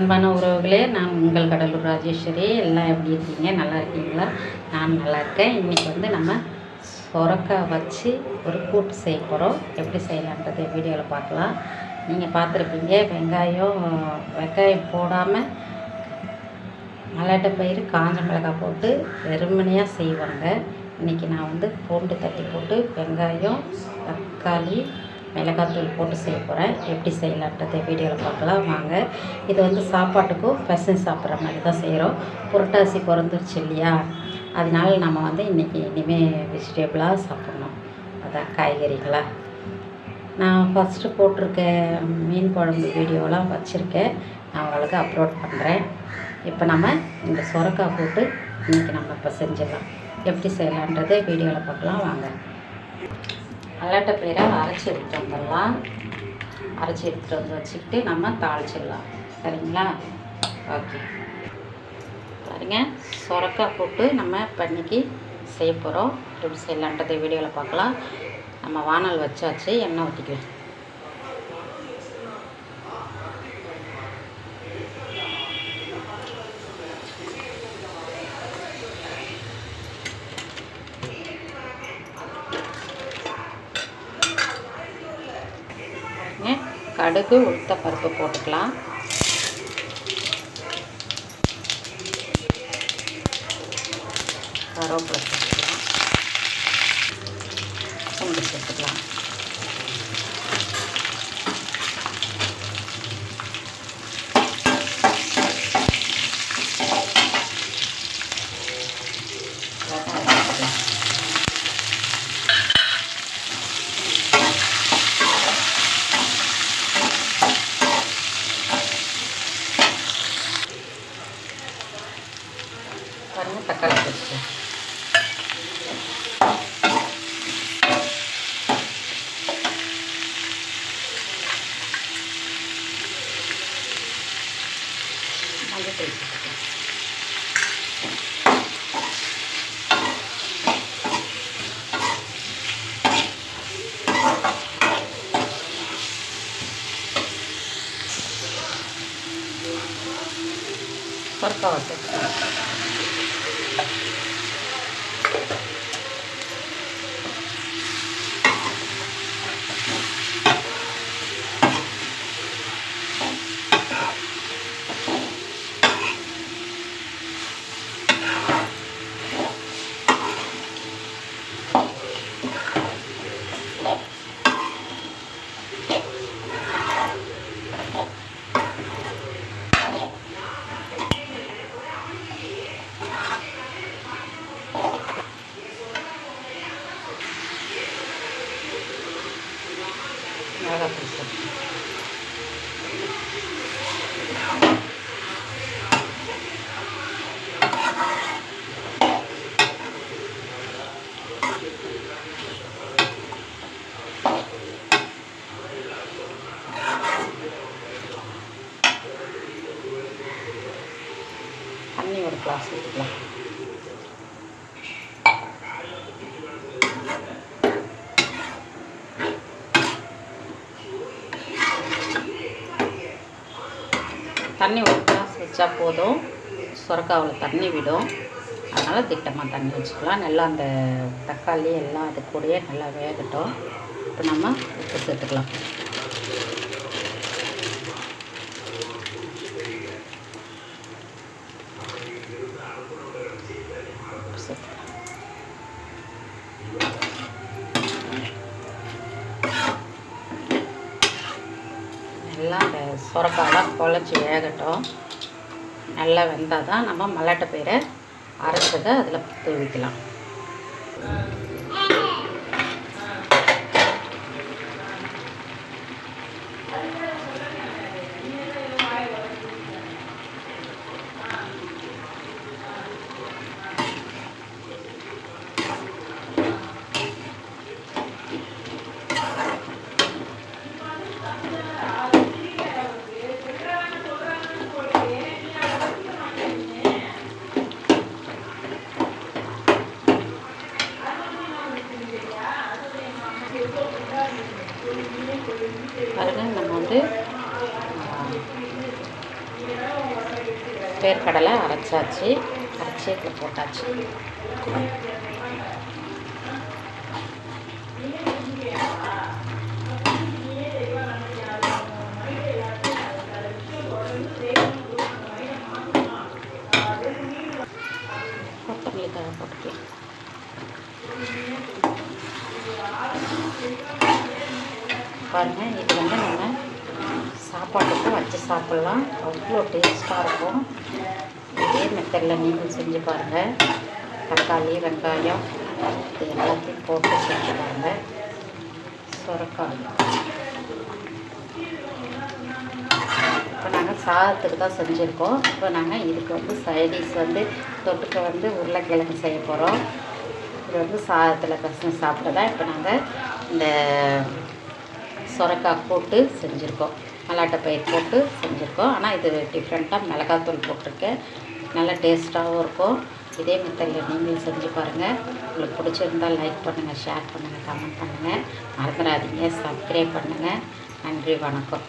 அன்பான உறவுகளே நான் உங்கள் கடலூர் ராஜேஸ்வரி. எல்லாம் எப்படி இருக்கீங்க? நல்லா இருக்கீங்களா? நான் நல்லா இருக்கேன். இன்றைக்கி வந்து நம்ம சொரக்காய் வச்சு ஒரு கூட்டு செய்ய போகிறோம் எப்படி செய்யலான்றதை வீடியோவில் பார்க்கலாம். நீங்கள் பார்த்துருப்பீங்க வெங்காயம் வெங்காயம் போடாமல் மல்லாட்டை பயிர் காஞ்ச மிளகாய் போட்டு வெறுமனையாக செய்வாங்க. இன்றைக்கி நான் வந்து பூண்டு தட்டி போட்டு வெங்காயம் தக்காளி மிளகாத்தூள் போட்டு செய்ய போகிறேன் எப்படி செய்யலான்றதை வீடியோவில் பார்க்கலாம். வாங்க. இது வந்து சாப்பாட்டுக்கும் பசங்க சாப்பிட்ற மாதிரி தான் செய்கிறோம் புரட்டாசி பிறந்துருச்சு இல்லையா? அதனால நம்ம வந்து இன்றைக்கி இனிமேல் வெஜிடபிளாக சாப்பிட்ணும். அதான் காய்கறிகளாக நான் ஃபஸ்ட்டு போட்டிருக்க மீன் குழம்பு வீடியோலாம் வச்சுருக்கேன். நான் உங்களுக்கு அப்லோட் பண்ணுறேன் இப்போ நம்ம இந்த சுரக்காய் போட்டு இன்றைக்கி நம்ம இப்போ செஞ்சிடலாம். எப்படி செய்யலான்றதை வீடியோவில் பார்க்கலாம். வாங்க. மல்லாட்டை பயிரை அரைச்சி எடுத்துகிட்டு வந்துடலாம். அரைச்சி எடுத்துகிட்டு வந்து வச்சுக்கிட்டு நம்ம தாளிச்சிடலாம். சரிங்களா? ஓகே. பாருங்க சுரக்காய் போட்டு நம்ம பண்ணிக்கு செய்ய போகிறோம் எப்படி செய்யலான்றதை வீடியோவில் பார்க்கலாம். நம்ம வானல் வச்சாச்சு எண்ணெய் ஊற்றிக்கலாம் பாருங்க, கடுகு உளுத்த பருப்பு போட்டுக்கலாம். கருவேப்பிலை தக்காளி சேர்த்துக்கலாம் மஞ்சள் சேர்த்துக்கலாம் சொர்க்காவை சேர்த்துக்கலாம் தண்ணி ஒரு கிளாஸ் ஊற்றிக்கலாம் தண்ணி ஒரு கிளாஸ் வச்சா போதும். சுரக்காவில் தண்ணி விடும். அதனால் திட்டமாக தண்ணி வச்சுக்கலாம். நல்லா அந்த தக்காளி எல்லாம் அது கூடயே நல்லா வேகட்டும். இப்போ நம்ம உப்பு சேர்த்துக்கலாம். உப்பு சேர்த்துக்கலாம். தான் அந்த சுரக்காலாம் குழச்சி வேகட்டும். நல்லா வெந்தால் தான் நம்ம மல்லாட்டை பயிரை அரைச்சதை அதில் தூவிக்கலாம் பாருங்கள் நம்ம வந்து வேர்க்கடலை அரைச்சாச்சு. அரைச்சி இதில் போட்டாச்சு. கொத்தமல்லி தழை போட்டுக்கலாம். பாருங்கள் இது வந்து நம்ம சாப்பாட்டுக்கும் வச்சு சாப்பிட்லாம். அவ்வளோ டேஸ்ட்டாக இருக்கும். இதே மெத்தடில் நீங்கள் செஞ்சு பாருங்கள் தக்காளி வெங்காயம் இது எல்லாத்தையும் போட்டு செஞ்சு பாருங்கள் சுரக்காய். இப்போ நாங்கள் சாதத்துக்கு தான் செஞ்சுருக்கோம். இப்போ நாங்கள் இதுக்கு வந்து சைடிஸ் வந்து தொட்டுக்க வந்து உருளைக்கிழங்கு செய்ய போகிறோம் இது வந்து சாதத்தில் பசங்க தான் இப்போ நாங்கள் இந்த சுரக்காய் போட்டு செஞ்சுருக்கோம். மல்லாட்டை பயிர் போட்டு செஞ்சுருக்கோம். ஆனால் இது டிஃப்ரெண்ட்டாக மிளகாத்தூள் போட்டிருக்கேன். நல்லா டேஸ்ட்டாகவும் இருக்கும். இதே மெத்தடில் நீங்களும் செஞ்சு பாருங்கள் உங்களுக்கு பிடிச்சிருந்தால் லைக் பண்ணுங்கள் ஷேர் பண்ணுங்கள் கமெண்ட் பண்ணுங்கள் மறந்துடாதீங்க. சப்ஸ்கிரைப் பண்ணுங்கள் நன்றி வணக்கம்.